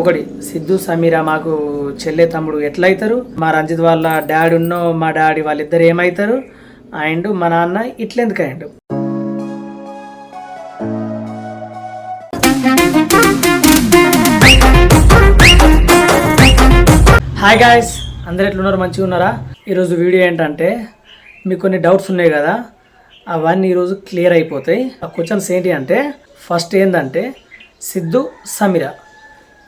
ఒకటి సిద్ధు సమీర మాకు చెల్లె తమ్ముడు ఎట్లయితారు? అవుతారు మా రంజిత్ వాళ్ళ డాడీ ఉన్నో మా డాడీ వాళ్ళిద్దరు ఏమవుతారు అండ్ మా నాన్న ఇట్లెందుకు అయ్యండు హాయ్ గాయస్ అందరు ఎట్లున్నారు? మంచిగా ఉన్నారా? ఈరోజు వీడియో ఏంటంటే మీకు కొన్ని డౌట్స్ ఉన్నాయి కదా అవన్నీ ఈరోజు క్లియర్ అయిపోతాయి. ఆ క్వశ్చన్స్ ఏంటి అంటే ఫస్ట్ ఏంటంటే సిద్ధు సమీర.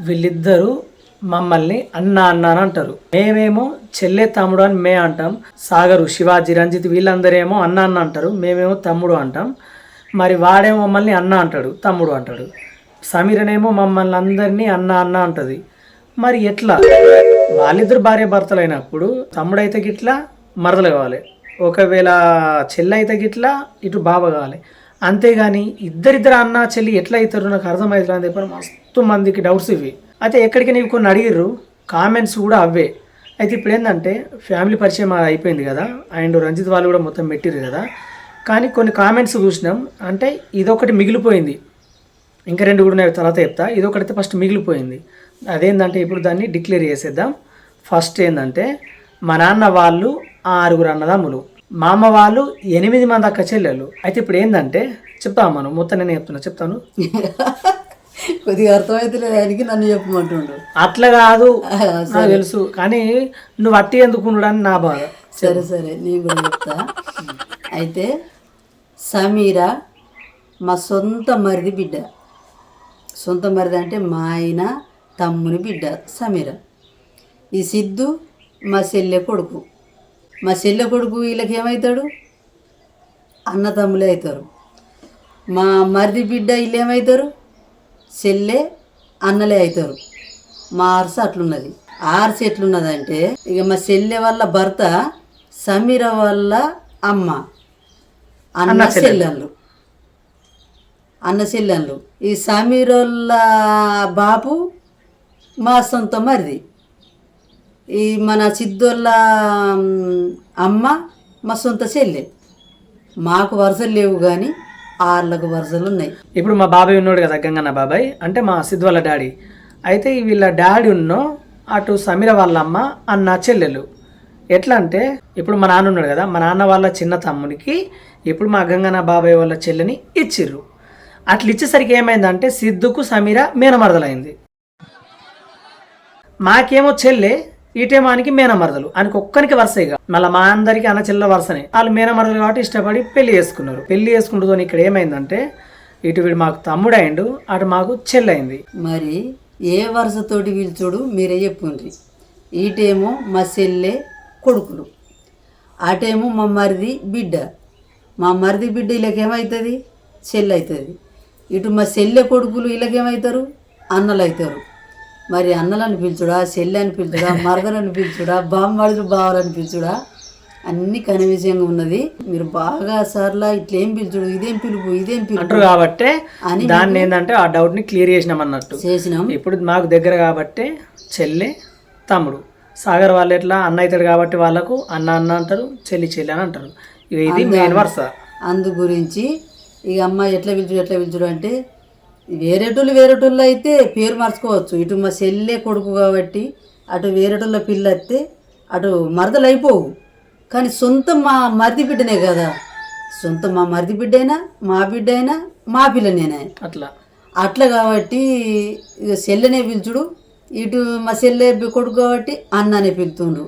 వీళ్ళిద్దరూ మమ్మల్ని అన్న అన్న అని అంటారు. మేమేమో చెల్లె తమ్ముడు అని మే అంటాం. సాగరు శివాజీ రంజిత్ వీళ్ళందరేమో అన్న అన్న అంటారు. మేమేమో తమ్ముడు అంటాం. మరి వాడేమో మమ్మల్ని అన్న అంటాడు తమ్ముడు అంటాడు. సమీరనేమో మమ్మల్ని అందరినీ అన్న అన్న అంటది. మరి ఎట్లా? వాళ్ళిద్దరు భార్య భర్తలు అయినప్పుడు తమ్ముడైతే గిట్లా మరదలు కావాలి. ఒకవేళ చెల్లె అయితే గిట్లా ఇటు బావ కావాలి. అంతేగాని ఇద్దరిద్దరు అన్న చెల్లి ఎట్లా అవుతారు నాకు అర్థమవుతుంది అని చెప్పి మస్తు మందికి డౌట్స్ ఇవి. అయితే ఎక్కడికి నీవు కొన్ని అడిగిర్రు కామెంట్స్ కూడా అవే. అయితే ఇప్పుడు ఏంటంటే ఫ్యామిలీ పరిచయం అది అయిపోయింది కదా అండ్ రంజిత్ వాళ్ళు కూడా మొత్తం పెట్టిర్రు కదా. కానీ కొన్ని కామెంట్స్ చూసినాం అంటే ఇదొకటి మిగిలిపోయింది. ఇంకా రెండు కూడా నేను తర్వాత చెప్తా. ఇదొకటైతే ఫస్ట్ మిగిలిపోయింది. అదేంటంటే ఇప్పుడు దాన్ని డిక్లేర్ చేసేద్దాం. ఫస్ట్ ఏంటంటే మా నాన్న వాళ్ళు ఆరుగురు అన్నదమ్ములు. మా అమ్మ వాళ్ళు ఎనిమిది మంది అక్క చెల్లెలు అయితే ఇప్పుడు ఏంటంటే చెప్తాం మనం మొత్తం నేను చెప్తున్నా చెప్తాను. కొద్దిగా అర్థమైతే ఆయనకి నన్ను చెప్పమంటుండు. అట్లా కాదు. నాకు తెలుసు. కానీ నువ్వు అట్టి ఎందుకు ఉండడానికి నా బాధ. సరే సరే నేను కూడా చెప్తా. అయితే సమీర మా సొంత మరిది బిడ్డ. సొంత మరిది అంటే మా ఆయన తమ్ముని బిడ్డ సమీర. ఈ సిద్ధు మా చెల్లె కొడుకు. మా చెల్లె కొడుకు వీళ్ళకి ఏమవుతాడు అన్న తమ్ములే అవుతారు మా మరిది బిడ్డ వీళ్ళు ఏమవుతారు చెల్లె అన్నలే అవుతారు మా ఆర్స అట్లున్నది. ఆర్స ఎట్లున్నదంటే ఇక మా చెల్లె వాళ్ళ భర్త సమీర వాళ్ళ అమ్మ. అన్న చెల్లెళ్ళు. అన్న చెల్లెళ్ళు. ఈ సమీరోళ్ళ బాపు మా సొంత మరిది. ఈ మన సిద్ధోళ్ళ అమ్మ మా సొంత చెల్లె. మాకు వరుసలు లేవు కానీ వాళ్ళకు వరుసలు ఉన్నాయి. ఇప్పుడు మా బాబాయ్ ఉన్నాడు కదా గంగన్న బాబాయ్ అంటే మా సిద్ధు వాళ్ళ డాడీ. అయితే వీళ్ళ డాడీ ఉన్నో అటు సమీర వాళ్ళ అమ్మ అన్న చెల్లెలు. ఎట్లా అంటే ఇప్పుడు మా నాన్న ఉన్నాడు కదా మా నాన్న వాళ్ళ చిన్న తమ్మునికి ఇప్పుడు మా గంగన్న బాబాయ్ వాళ్ళ చెల్లెని ఇచ్చిర్రు. అట్లా ఇచ్చేసరికి ఏమైందంటే సిద్ధుకు సమీర మేనమరదలైంది. మాకేమో చెల్లె ఈటేమానికి మేనమరదలు. ఆయనకు ఒక్కనికి వరుసగా మళ్ళీ మా అందరికి అన్న చిల్ల వరుసనే. వాళ్ళు మేనమరదలు కాబట్టి ఇష్టపడి పెళ్ళి చేసుకున్నారు. పెళ్ళి చేసుకుంటూ ఇక్కడ ఏమైందంటే ఇటు వీడు మాకు తమ్ముడు అయిండు అటు మాకు చెల్లైంది. మరి ఏ వరుసతోటి పిలుచుడు మీరే చెప్పుండ్రి. ఈటేమో మా చెల్లె కొడుకులు. అటేమో మా మరిది బిడ్డ. మా మరిది బిడ్డ వీళ్ళకేమవుతుంది చెల్లె అవుతుంది ఇటు మా చెల్లె కొడుకులు వీళ్ళకేమవుతారు అన్నలు అవుతారు మరి అన్నలను పిలుచుడా చెల్లె అని పిలుచుడా మరదలను పిలుచుడా బామ్మడులు బావాలని పిలుచుడా? అన్ని కనివిషయంగా ఉన్నది. మీరు బాగా సార్లా ఇట్లేం పిలుచుడు ఇదేం పిలుపు ఇదేం పిలుపు అంటారు కాబట్టే దాన్ని ఏంటంటే ఆ డౌట్ని క్లియర్ చేసినాం అన్నట్టు. చేసినాం. ఇప్పుడు మాకు దగ్గర కాబట్టి చెల్లె తమ్ముడు. సాగర్ వాళ్ళు ఎట్లా? అన్న అవుతాడు కాబట్టి వాళ్ళకు అన్న అన్న అంటారు చెల్లి చెల్లి అని అంటారు. ఇది మెయిన్ వరుస. అందు గురించి ఇక అమ్మ ఎట్లా పిలుచుడు ఎట్లా పిలుచుడు అంటే వేరేటోళ్ళు వేరేటోళ్ళు అయితే పేరు మార్చుకోవచ్చు. ఇటు మా చెల్లె కొడుకు కాబట్టి అటు వేరేటోళ్ళ పిల్ల అయితే అటు మరదలు అయిపోవు. కానీ సొంత మా మరిది బిడ్డనే కదా. సొంత మా మరిది బిడ్డ అయినా మా బిడ్డ అయినా మా పిల్లనేనా? అట్లా. అట్లా కాబట్టి ఇక చెల్లెనే పిలుచుడు. ఇటు మా చెల్లె కొడుకు కాబట్టి అన్ననే పిలుతుండ్రు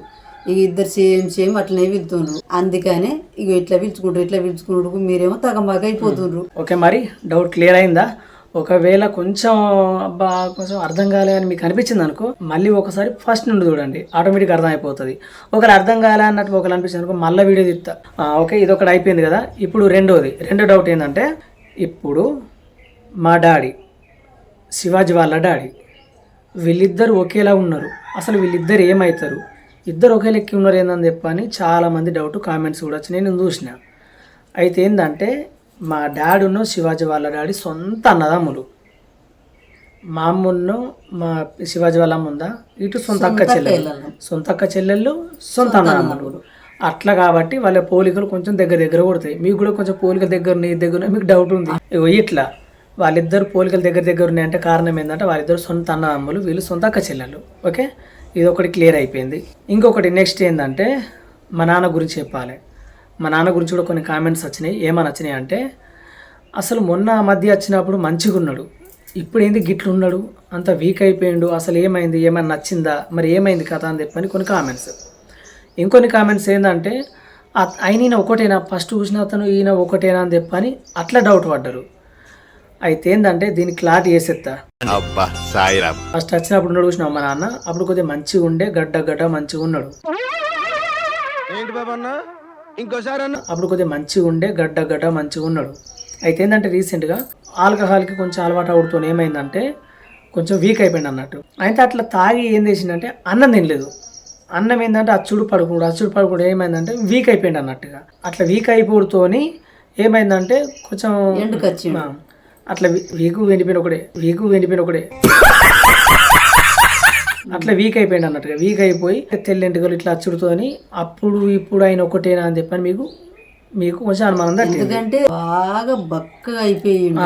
ఇక ఇద్దరు సేమ్ సేమ్ అట్లనే పిలుతుండ్రు. అందుకనే ఇక ఇట్లా పిలుచుకుంటారు ఇట్లా పిలుచుకుంటారు మీరేమో తగమాక అయిపోతుండ్రు. ఓకే మరి డౌట్ క్లియర్ అయిందా? ఒకవేళ కొంచెం అబ్బా కొంచెం అర్థం కాలే అని మీకు అనిపించింది అనుకో మళ్ళీ ఒకసారి ఫస్ట్ నుండి చూడండి. ఆటోమేటిక్ అర్థం అయిపోతుంది ఒకవేళ అర్థం కాలే అన్నట్టు ఒకవేళ అనిపించింది అనుకో మళ్ళీ వీడియో తీస్తా. ఓకే ఇది ఒకటి అయిపోయింది కదా. ఇప్పుడు రెండోది. రెండో డౌట్ ఏంటంటే ఇప్పుడు మా డాడీ శివాజీ వాళ్ళ డాడీ వీళ్ళిద్దరు ఒకేలా ఉన్నారు. అసలు వీళ్ళిద్దరు ఏమవుతారు ఇద్దరు ఒకే లెక్కి ఉన్నారు ఏందని చెప్పని చాలామంది డౌట్ కామెంట్స్ కూడా వచ్చినాయి. నేను చూసిన. అయితే ఏంటంటే మా డాడీ ఉన్న శివాజీ వాళ్ళ డాడీ సొంత అన్నదమ్ములు. మా అమ్మును మా శివాజీ వాళ్ళ అమ్మ ఉందా? ఇటు సొంత అక్క చెల్లెలు. సొంత అక్క చెల్లెళ్ళు సొంత అన్నదమ్ములు. అట్లా కాబట్టి వాళ్ళ పోలికలు కొంచెం దగ్గర దగ్గర కొడతాయి. మీకు కూడా కొంచెం పోలిక దగ్గర నీ దగ్గర మీకు డౌట్ ఉంది. ఇగో ఇట్లా వాళ్ళిద్దరు పోలికలు దగ్గర దగ్గర ఉన్నాయంటే కారణం ఏంటంటే వాళ్ళిద్దరు సొంత అన్నదమ్ములు వీళ్ళు సొంత అక్క చెల్లెలు ఓకే? ఇది ఒకటి క్లియర్ అయిపోయింది. ఇంకొకటి నెక్స్ట్ ఏంటంటే మా నాన్న గురించి చెప్పాలి. మా నాన్న గురించి కూడా కొన్ని కామెంట్స్ వచ్చినాయి. ఏమని వచ్చినాయి అంటే అసలు మొన్న ఆ మధ్య వచ్చినప్పుడు మంచిగా ఉన్నాడు. ఇప్పుడు ఏంది గిట్లు ఉన్నాడు? అంత వీక్ అయిపోయిండు. అసలు ఏమైంది? ఏమైనా నచ్చిందా? మరి ఏమైంది కథ? అని చెప్పని కొన్ని కామెంట్స్ ఇంకొన్ని కామెంట్స్ ఏంటంటే ఆ- ఆయన ఈయన ఒకటేనా? ఫస్ట్ చూసిన అతను ఈయన ఒకటేనా? అని చెప్పని అట్లా డౌట్ పడ్డారు. అయితే ఏంటంటే దీన్ని క్లారిటీ చేసేస్తా అబ్బా సాయిరామ్ ఫస్ట్ వచ్చినప్పుడు ఉన్నాడు చూసినాం మా నాన్న? అప్పుడు కొద్దిగా మంచిగా ఉండే గడ్డ గడ్డ మంచిగా ఉన్నాడు. ఏంటి బాబన్న ఇంకోసారి అప్పుడు కొద్దిగా మంచిగా ఉండే గడ్డ గడ్డ మంచిగా ఉన్నాడు. అయితే ఏంటంటే రీసెంట్గా ఆల్కహాల్కి కొంచెం అలవాటు అవుడుతో ఏమైందంటే కొంచెం వీక్ అయిపోయింది అన్నట్టు. అయితే అట్లా తాగి ఏం చేసిందంటే అన్నం తినలేదు. అన్నం ఏంటంటే అచ్చుడు పడుకుడు అచ్చుడు పడుకుడు ఏమైందంటే వీక్ అయిపోయింది అన్నట్టుగా. అట్లా వీక్ అయిపోడుతోని ఏమైందంటే కొంచెం అట్లా వీకు వెండిపోయిన ఒకడే వీకు వెండిపోయిన ఒకడే. అట్లా వీక్ అయిపోయింది అన్నట్టుగా. వీక్ అయిపోయి తెల్లెంటికలు ఇట్లా అచ్చుడుతోని అప్పుడు ఇప్పుడు ఆయన ఒకటేనా అని చెప్పని మీకు మీకు కొంచెం అనుమానం ఎందుకంటే బాగా బక్కగా ఈయన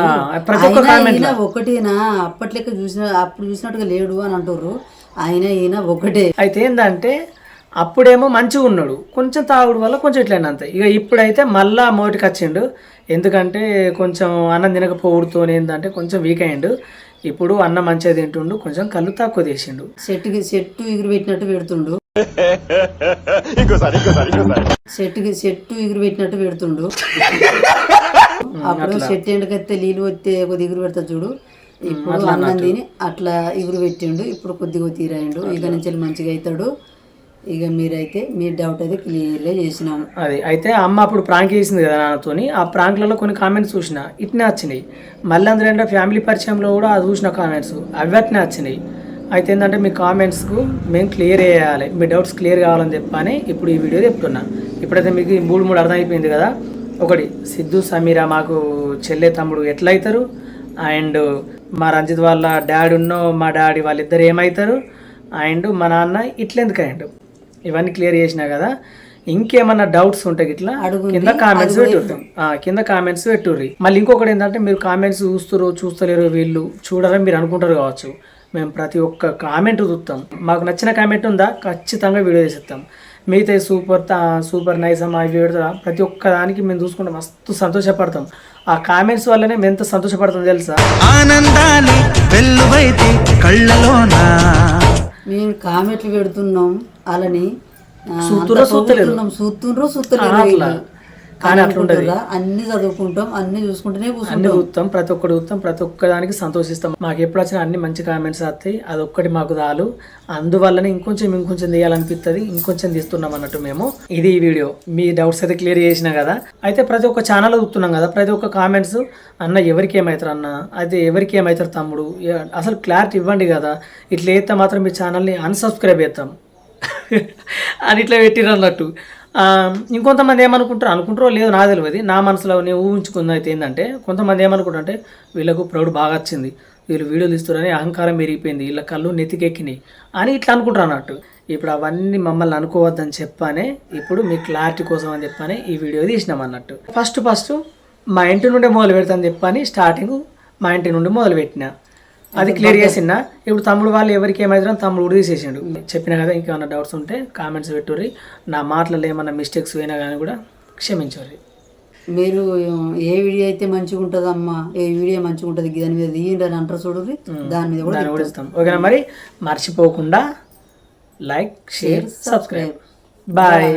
ఒకటేనా? అప్పట్లెక్క చూసిన అప్పుడు చూసినట్టుగా లేడు అని అంటారు ఆయన ఈయన ఒకటే. అయితే ఏంటంటే అప్పుడేమో మంచిగా ఉన్నాడు. కొంచెం తాగుడు వల్ల కొంచెం ఇట్లా అంతే. ఇక ఇప్పుడైతే మళ్ళా మోటికి వచ్చిండు. ఎందుకంటే కొంచెం అన్నం తినకపోవడుతో ఏంటంటే కొంచెం వీక్ అయ్యిండు. ఇప్పుడు అన్నం మంచిగా తింటుండు కొంచెం కళ్ళు తక్కువ చేసిండు చెట్టుకి చెట్టు ఎగురు పెట్టినట్టు పెడుతుండు. చెట్టుకి చెట్టు ఎగురు పెట్టినట్టు పెడుతుండు. అప్పుడు చెట్టు ఎండకత్తే నీళ్ళు వస్తే కొద్ది ఎగురు పెడతా చూడు. ఇప్పుడు అన్నం తిని అట్లా ఎగురు పెట్టిండు. ఇప్పుడు కొద్దిగా తీరాయిండు. ఇక నుంచి మంచిగా అవుతాడు. ఇక మీరైతే మీ డౌట్ అయితే క్లియర్గా చేసినాము. అది అయితే అమ్మ అప్పుడు ప్రాంక్ చేసింది కదా నాన్నతోని. ఆ ప్రాంక్లలో కొన్ని కామెంట్స్ చూసిన ఇట్నే వచ్చినాయి. మళ్ళీ అందులో ఏంటంటే ఫ్యామిలీ పరిచయంలో కూడా అది చూసిన కామెంట్స్ అవి అట్నే వచ్చినాయి. అయితే ఏంటంటే మీ కామెంట్స్కు మేము క్లియర్ చేయాలి. మీ డౌట్స్ క్లియర్ కావాలని చెప్పని ఇప్పుడు ఈ వీడియో చెప్తున్నా. ఇప్పుడైతే మీకు ఈ మూడు మూడు అర్థమైపోయింది కదా. ఒకటి సిద్ధు సమీరా మాకు చెల్లె తమ్ముడు ఎట్లయితారు? అవుతారు అండ్ మా రంజిత్ వాళ్ళ డాడీ ఉన్నో మా డాడీ వాళ్ళిద్దరు ఏమవుతారు అండ్ మా నాన్న ఇట్లెందుకు అయ్యండు ఇవన్నీ క్లియర్ చేసినా కదా. ఇంకేమన్నా డౌట్స్ ఉంటాయి ఇట్లా కింద కామెంట్స్ పెట్టుర్రి ఆ, కింద కామెంట్స్ పెట్టుర్రి. మళ్ళీ ఇంకొకటి ఏంటంటే మీరు కామెంట్స్ చూస్తారు చూస్తలేరు వీళ్ళు చూడరని మీరు అనుకుంటారు కావచ్చు. మేము ప్రతి ఒక్క కామెంట్ చూస్తాం. మాకు నచ్చిన కామెంట్ ఉందా? ఖచ్చితంగా వీడియో చేసేస్తాం మిగతా సూపర్ సూపర్ నైస్ అమ్మా ఇవి పెడతా. ప్రతి ఒక్క దానికి మేము చూసుకుంటే. మస్తు సంతోషపడతాం. ఆ కామెంట్స్ వల్లనే మేము ఎంత సంతోషపడతాం తెలుసా? ఆనందాన్ని వెల్లువైతే కళ్ళలోనా? మేము కామెంట్లు పెడుతున్నాం అలాని ఆ, చూస్తుర్రో అంత చూస్తలేరు. కానీ అట్లా ఉంటది. అనుకుంటుర్రా? అన్ని చదువుకుంటాం అన్ని చూసుకుంటూనే అన్ని చూస్తాం ప్రతి ఒక్కటి చూస్తాం ప్రతి ఒక్క దానికి సంతోషిస్తాం. మాకు ఎప్పుడు వచ్చినా అన్ని మంచి కామెంట్స్ వస్తాయి. అదొక్కటి మాకు చాలు. అందువల్లనే ఇంకొంచెం ఇంకొంచెం తీయాలనిపిస్తుంది ఇంకొంచెం తీస్తున్నాం అన్నట్టు మేము. ఇది ఈ వీడియో. మీ డౌట్స్ అయితే క్లియర్ చేసినా కదా. అయితే ప్రతి ఒక్క ఛానల్ చూస్తున్నాం కదా ప్రతి ఒక్క కామెంట్స్ అన్న ఎవరికి ఏమవుతారు అన్న? అయితే ఎవరికి ఏమవుతారు తమ్ముడు? అసలు క్లారిటీ ఇవ్వండి కదా. ఇట్లా అయితే మాత్రం మీ ఛానల్ని అన్సబ్స్క్రైబ్ చేస్తాం. అని ఇట్లా పెట్టిరు అన్నట్టు. ఆ, ఇంకొంతమంది ఏమనుకుంటారు? అనుకుంటారో లేదో నాకు తెలియదు. నా మనసులో నేను ఊహించుకుంది అయితే ఏంటంటే కొంతమంది ఏమనుకుంటారు అంటే వీళ్ళకు ప్రౌడ్ బాగా వచ్చింది. వీళ్ళు వీడియోలు ఇస్తారని అహంకారం పెరిగిపోయింది వీళ్ళ కళ్ళు నెత్తికెక్కినాయి అని ఇట్లా అనుకుంటారు అన్నట్టు. ఇప్పుడు అవన్నీ మమ్మల్ని అనుకోవద్దని చెప్పానే ఇప్పుడు మీ క్లారిటీ కోసం అని చెప్పని ఈ వీడియో తీసినాం అన్నట్టు. ఫస్ట్ ఫస్ట్ మా ఇంటి నుండే మొదలు పెడతాను చెప్పని స్టార్టింగ్ మా ఇంటి నుండి మొదలు పెట్టినా. అది క్లియర్ చేసిన ఇప్పుడు తమ్ముడు వాళ్ళు ఎవరికి ఏమైతే తమ్ముడు కూడా తీసేసిండు. చెప్పిన కదా ఇంకేమైనా డౌట్స్ ఉంటే కామెంట్స్ పెట్టుర్రి. నా మాటలలో ఏమైనా మిస్టేక్స్ పోయినా కానీ కూడా క్షమించుర్రి. మీరు ఏ వీడియో అయితే మంచిగా ఉంటుందమ్మా ఏ వీడియో మంచిగా ఉంటుంది దాని మీద తీయండి అని అంటారు చూడండి దాని మీద కూడా ఇస్తాం ఓకేనా మరి? మర్చిపోకుండా లైక్ షేర్ సబ్స్క్రైబ్ బాయ్.